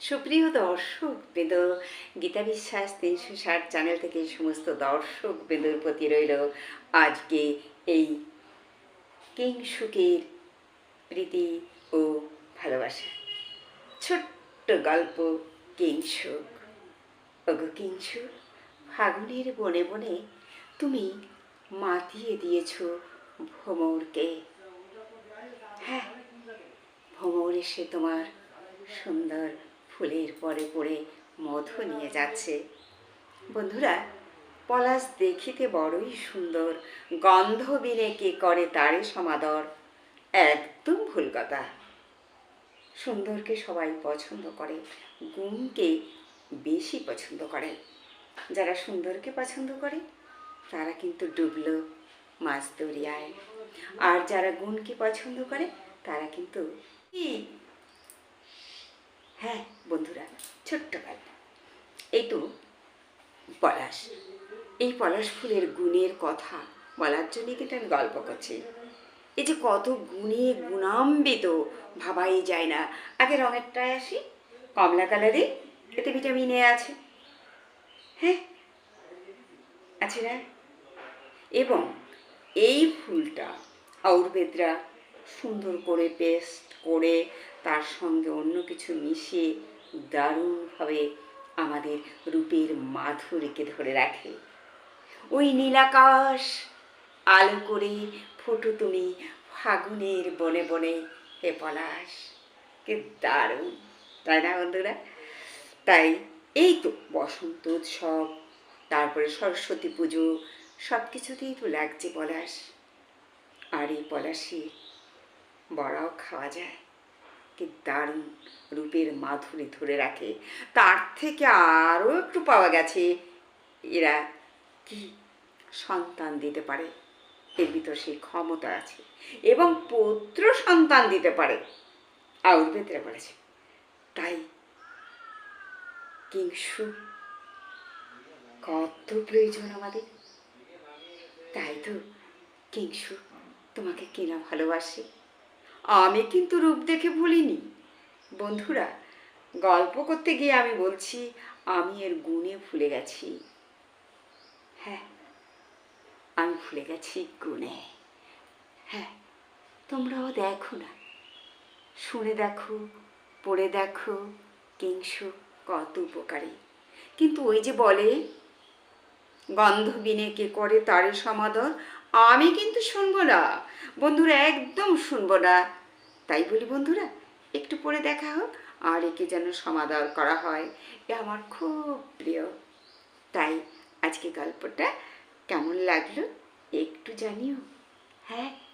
সুপ্রিয় দর্শক বেদ গীতা বিশ্বাস তিনশো ষাট চ্যানেল থেকে সমস্ত দর্শক বেদর প্রতি রইল আজকে এই কিংসুকের প্রীতি ও ভালোবাসা। ছোট্ট গল্প কিংসুক ওগো কিংসুক ফাগুনের বনে বনে তুমি মাতিয়ে দিয়েছ ভ্রমরকে। হ্যাঁ ভ্রমর এসে তোমার সুন্দর ফুলের পরে পরে মধু নিয়ে যাচ্ছে। বন্ধুরা, পলাশ দেখিতে বড়ই সুন্দর, গন্ধ বিনে কে করে তারে সমাদর, একদম ভুল কথা। সুন্দরকে সবাই পছন্দ করে, গুণকে বেশি পছন্দ করে। যারা সুন্দরকে পছন্দ করে, তারা কিন্তু ডুবলো, মাছ দরিয়ায়। আর যারা গুণকে পছন্দ করে, তারা কিন্তু হ্যাঁ বন্ধুরা, ছোট্ট গল্প। এই তো পলাশ। এই পলাশ ফুলের গুণের কথা বলার জন্যই কিন্তু আমি গল্প করছি। এই যে কত গুণে গুণাম্বিত, ভাবাই যায় না। আগে রঙেরটায় আসি, কমলা কালারে এতে ভিটামিন এ আছে। হ্যাঁ আছে না? এবং এই ফুলটা আয়ুর্বেদরা সুন্দর করে পেস্ট করে তার সঙ্গে অন্য কিছু মিশিয়ে দারুণভাবে আমাদের রূপের মাধুরীকে ধরে রাখে। ওই নীলাকাশ, আলো করে ফোটো তুমি ফাগুনের বনে বনে হে পলাশ। কে দারুণ, তাই না বন্ধুরা? তাই এই তো বসন্ত উৎসব, তারপরে সরস্বতী পুজো সব কিছুতেই তো লাগছে পলাশ। আর এই পলাশে বড়াও খাওয়া যায়। কি দারুণ রূপের মাধুরী ধরে রাখে। তার থেকে আরও একটু পাওয়া গেছে, এরা কি সন্তান দিতে পারে? এর ভিতর সেই ক্ষমতা আছে এবং পুত্র সন্তান দিতে পারে। আয়ুর্বেদরা বলেছে, তাই কিংসু কত প্রয়োজন আমাদের? তাই তো কিংসু তোমাকে কিনা ভালোবাসে। আমি কিন্তু রূপ দেখে ভুলিনি। বন্ধুরা, গল্প করতে গিয়ে আমি বলছি, আমি এর গুণে ভুলে গেছি। হ্যাঁ আমি ভুলে গেছি গুণে। হ্যাঁ তোমরাও দেখো না। শুনে দেখো, পড়ে দেখো, কিংসু কত উপকারী। কিন্তু ওই যে বলে গন্ধ বিনে কে করে তারে সমাদর আমি কিন্তু শুনব না। বন্ধুরা একদম শুনব না। তাই বলি বন্ধুরা, একটু পরে দেখা হোক, আর একে যেন সমাদর করা হয়, এ আমার খুব প্রিয়। তাই আজকে গল্পটা কেমন লাগল একটু জানিও। হ্যাঁ।